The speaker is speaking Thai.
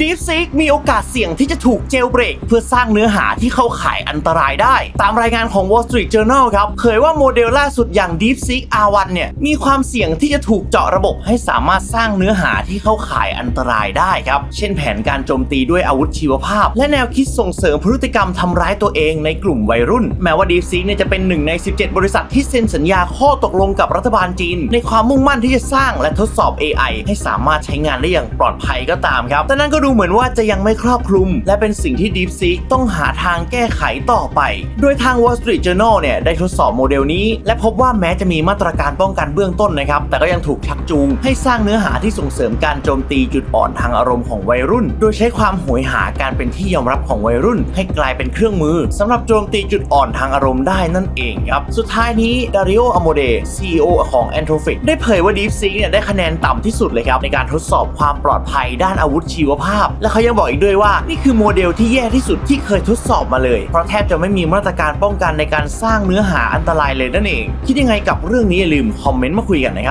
DeepSeek มีโอกาสเสี่ยงที่จะถูกเจลเบรก เพื่อสร้างเนื้อหาที่เข้าข่ายอันตรายได้ ตามรายงานของ Wall Street Journal ครับเผยว่าโมเดลล่าสุดอย่าง DeepSeek R1 เนี่ยมีความเสี่ยงที่จะถูกเจาะระบบให้สามารถสร้างเนื้อหาที่เข้าข่ายอันตรายได้ครับเช่นแผนการโจมตีด้วยอาวุธชีวภาพ และแนวคิดส่งเสริมพฤติกรรมทำร้ายตัวเองในกลุ่มวัยรุ่น แม้ว่า DeepSeek เนี่ยจะเป็นหนึ่งใน 17 บริษัทที่เซ็นสัญญาข้อตกลงกับรัฐบาลจีน ในความมุ่งมั่นที่จะสร้างและทดสอบ AI ให้สามารถใช้งานได้อย่างปลอดภัยก็ตามครับแต่นั่นก็ดูเหมือนว่าจะยังไม่ครอบคลุม และเป็นสิ่งที่ DeepSeek ต้องหาทางแก้ไขต่อไป โดยทาง Wall Street Journal เนี่ยได้ทดสอบโมเดลนี้ และพบว่าแม้จะมีมาตรการป้องกันเบื้องต้นนะครับ แต่ก็ยังถูกชักจูง ให้สร้างเนื้อหาที่ส่งเสริมการโจมตีจุดอ่อนทางอารมณ์ของวัยรุ่น โดยใช้ความโหยหาการเป็นที่ยอมรับของวัยรุ่น ให้กลายเป็นเครื่องมือสำหรับโจมตีจุดอ่อนทางอารมณ์ได้นั่นเองครับ สุดท้ายนี้ดาริโออโมเด CEO ของ Anthropic ได้เผยว่า DeepSeek เนี่ยได้คะแนนต่ำที่สุดเลยครับในการทดสอบความปลอดภัยด้านอาวุธชีวภาพาพ และเขายังบอกอีกด้วยว่า นี่คือโมเดลที่แย่ที่สุดที่เคยทดสอบมาเลย เพราะแทบจะไม่มีมาตรการป้องกันในการสร้างเนื้อหาอันตรายเลยนั่นเอง คิดยังไงกับเรื่องนี้อย่าลืมคอมเมนต์มาคุยกันนะครับ